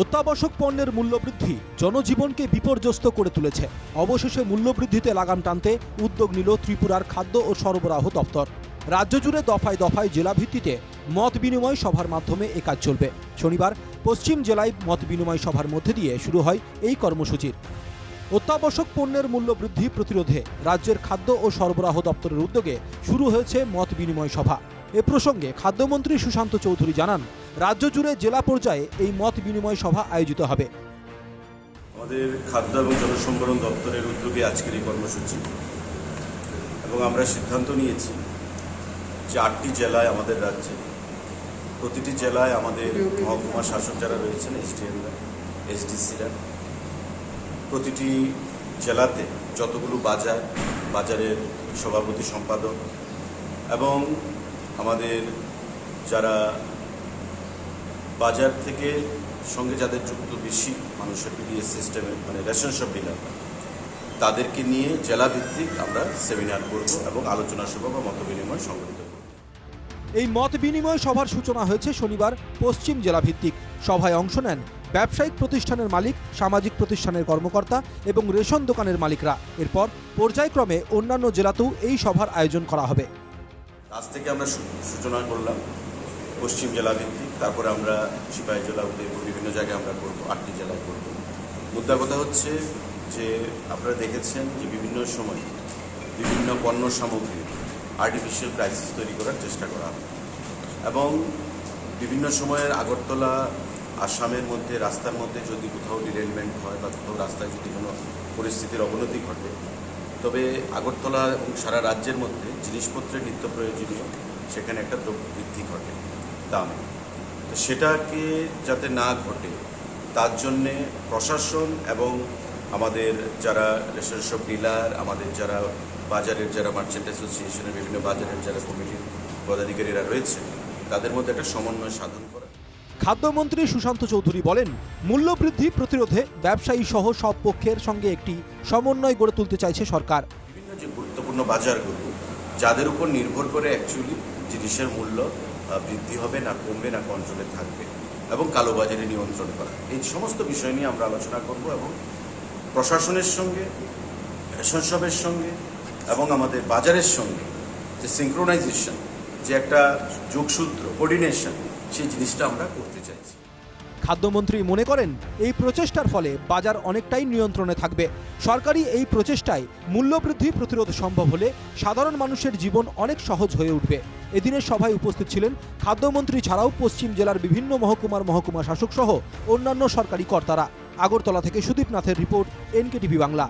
অত্যাবশ্যক পণ্যের মূল্যবৃদ্ধি জনজীবনকে বিপর্যস্ত করে তুলেছে। অবশেষে মূল্যবৃদ্ধিতে লাগাম টানতে উদ্যোগ নিল ত্রিপুরার খাদ্য ও সরবরাহ দপ্তর। রাজ্য জুড়ে দফায় দফায় জেলা ভিত্তিতে মত বিনিময় সভার মাধ্যমে এ কাজ চলবে। শনিবার পশ্চিম জেলায় মত বিনিময় সভার মধ্যে দিয়ে শুরু হয় এই কর্মসূচির অত্যাবশ্যক পণ্যের মূল্য বৃদ্ধি প্রতিরোধে রাজ্যের খাদ্য ও সরবরাহ দপ্তরের উদ্যোগে শুরু হয়েছে মত বিনিময় সভা। এ প্রসঙ্গে খাদ্যমন্ত্রী সুশান্ত চৌধুরী জানান, রাজ্য জুড়ে জেলা পর্যায়ে এই মত বিনিময় সভা আয়োজিত হবে। আমাদের খাদ্য এবং জনসম্ভরণ দপ্তরের উদ্যোগে আজকের এই কর্মসূচি এবং আমরা সিদ্ধান্ত নিয়েছি যে আটটি জেলায় আমাদের রাজ্যে, প্রতিটি জেলায় আমাদের মহকুমা শাসক যারা রয়েছেন, এসডিএমরা, এসডিসিরা, প্রতিটি জেলাতে যতগুলো বাজার, বাজারের সভাপতি সম্পাদক এবং আমাদের যারা বাজার থেকে সঙ্গে যাদের যুক্ত বেশি মানুষের পিডিএস সিস্টেমে মানে রেশন শপ ডিলার তাদেরকে নিয়ে জেলাভিত্তিক আমরা সেমিনার করব এবং আলোচনা সভা বা মত বিনিময় সংগঠিত এই মত বিনিময় সভার সূচনা হয়েছে শনিবার পশ্চিম জেলা ভিত্তিক সভায় অংশ নেন ব্যবসায়িক প্রতিষ্ঠানের মালিক, সামাজিক প্রতিষ্ঠানের কর্মকর্তা এবং রেশন দোকানের মালিকরা। এরপর পর্যায়ক্রমে অন্যান্য জেলাতেও এই সভার আয়োজন করা হবে। আজ থেকে আমরা সূচনা করলাম, পশ্চিম জেলা ভিত্তিক। তারপরে আমরা সিপাহী জেলা উদয়পুর বিভিন্ন জায়গায় আমরা করব, আটটি জেলায় করব। মুদ্রা কথা হচ্ছে যে আপনারা দেখেছেন যে বিভিন্ন সময় বিভিন্ন পণ্য সামগ্রী আর্টিফিশিয়াল ক্রাইসিস তৈরি করার চেষ্টা করা এবং বিভিন্ন সময়ের আগরতলা, আসামের মধ্যে, রাস্তার মধ্যে যদি কোথাও ডিরেলমেন্ট হয় বা কোথাও রাস্তায় যদি কোনো পরিস্থিতির অবনতি ঘটে তবে আগরতলা এবং সারা রাজ্যের মধ্যে জিনিসপত্রের নিত্য প্রয়োজনীয় সেখানে একটা বৃদ্ধি ঘটে, দামে। তো সেটাকে যাতে না ঘটে, তার জন্যে প্রশাসন এবং আমাদের যারা রেশন শপ ডিলার, আমাদের যারা বাজারের যারা মার্চেন্ট অ্যাসোসিয়েশনের বিভিন্ন বাজারের যারা কমিটির পদাধিকারীরা রয়েছে, তাদের মধ্যে একটা সমন্বয় সাধন করা। খাদ্যমন্ত্রী সুশান্ত চৌধুরী বলেন, মূল্যবৃদ্ধি প্রতিরোধে ব্যবসায়ী সহ সব পক্ষের সঙ্গে একটি সমন্বয় গড়ে তুলতে চাইছে সরকার। বিভিন্ন যে গুরুত্বপূর্ণ বাজারগুলো যাদের উপর নির্ভর করে অ্যাকচুয়ালি জিনিসের মূল্য বৃদ্ধি হবে না কমবে না কন্ট্রোলে থাকবে এবং কালোবাজারে নিয়ন্ত্রণ করা। এই সমস্ত বিষয় নিয়ে আমরা আলোচনা করব এবং প্রশাসনের সঙ্গে, রেশন শপের সঙ্গে এবং আমাদের বাজারের সঙ্গে যে সিঙ্ক্রোনাইজেশন যে একটা যোগসূত্র কোঅর্ডিনেশন সেই জিনিসটা আমরা করতে চাইছি। খাদ্যমন্ত্রী মনে করেন, এই প্রচেষ্টার ফলে বাজার অনেকটাই নিয়ন্ত্রণে থাকবে। সরকারি এই প্রচেষ্টায় মূল্যবৃদ্ধি প্রতিরোধ সম্ভব হলে সাধারণ মানুষের জীবন অনেক সহজ হয়ে উঠবে। এদিনের সভায় উপস্থিত ছিলেন খাদ্যমন্ত্রী ছাড়াও পশ্চিম জেলার বিভিন্ন মহকুমার মহকুমা শাসক সহ অন্যান্য সরকারি কর্তারা। আগরতলা থেকে সুদীপ নাথের রিপোর্ট, এনকেটিভি বাংলা।